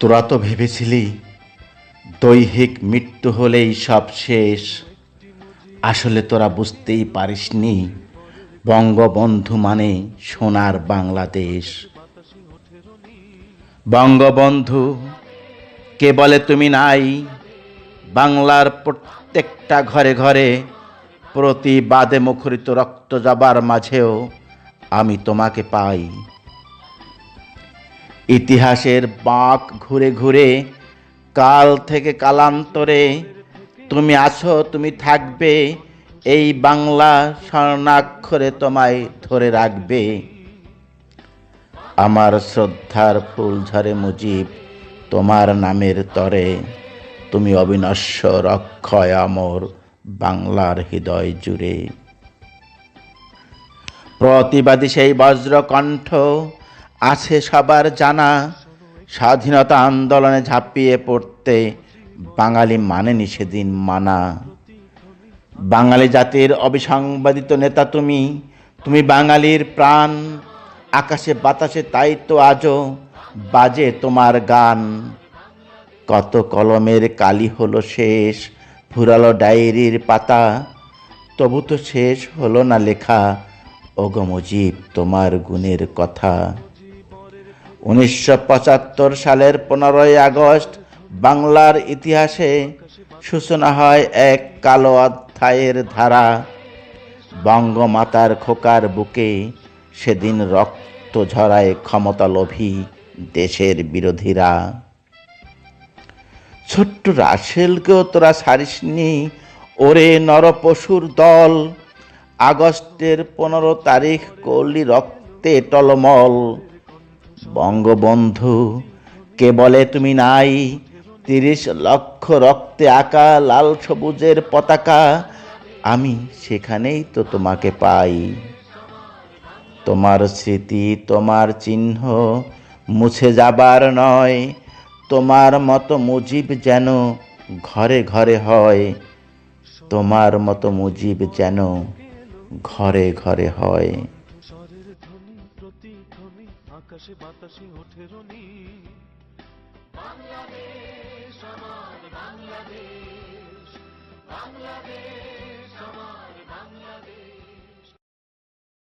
তোরা তো ভেবেছিলি দৈহিক মৃত্যু হলেই সব শেষ। আসলে তোরা বুঝতেই পারিসনি, বঙ্গবন্ধু মানে সোনার বাংলাদেশ। বঙ্গবন্ধু, কে বলে তুমি নাই? বাংলার প্রত্যেকটা ঘরে ঘরে প্রতিবাদে মুখরিত রক্ত যাবার মাঝেও আমি তোমাকে পাই। ইতিহাসের বাঁক ঘুরে ঘুরে, কাল থেকে কালান্তরে তুমি আছো, তুমি থাকবে, এই বাংলা স্বর্ণাক্ষরে তোমায় ধরে রাখবে। আমার শ্রদ্ধার ফুল ঝরে মুজিব, তোমার নামের তরে তুমি অবিনশ্বর অক্ষয় আমর বাংলার হৃদয় জুড়ে। প্রতিবাদী সেই বজ্রকণ্ঠ আছে সবার জানা। স্বাধীনতা আন্দোলনে ঝাঁপিয়ে পড়তে বাঙালি মানেনি সেদিন মানা। বাঙালি জাতির অবিসংবাদিত নেতা তুমি তুমি বাঙালির প্রাণ। আকাশে বাতাসে তাই তো আজও বাজে তোমার গান। কত কলমের কালি হলো শেষ, ফুরালো ডায়েরির পাতা। তবু তো শেষ হলো না লেখা, ওগো মুজিব, তোমার গুণের কথা। উনিশশো পঁচাত্তর সালের পনেরোই আগস্ট বাংলার ইতিহাসে সূচনা হয় এক কালো অধ্যায়ের ধারা। বঙ্গমাতার খোকার বুকে সেদিন রক্ত ঝরায় ক্ষমতালোভী দেশের বিরোধীরা। ছোট্ট রাসেলকেও তোরা ছাড়িসনি, ওরে নরপশুর দল। আগস্টের পনেরো তারিখ করলি রক্তে টলমল। বঙ্গবন্ধু, কে বলে তুমি নাই? তিরিশ লক্ষ রক্তে আঁকা লাল সবুজের পতাকা। আমি সেখানেই তো তোমাকে পাই। তোমার স্মৃতি, তোমার চিহ্ন মুছে যাবার নয়। তোমার মতো মুজিব যেন ঘরে ঘরে হয়। তোমার মতো মুজিব যেন ঘরে ঘরে হয়। আকাশে বাতাসে ওঠে রনি। বাংলাদেশ আমার বাংলাদেশ বাংলাদেশ।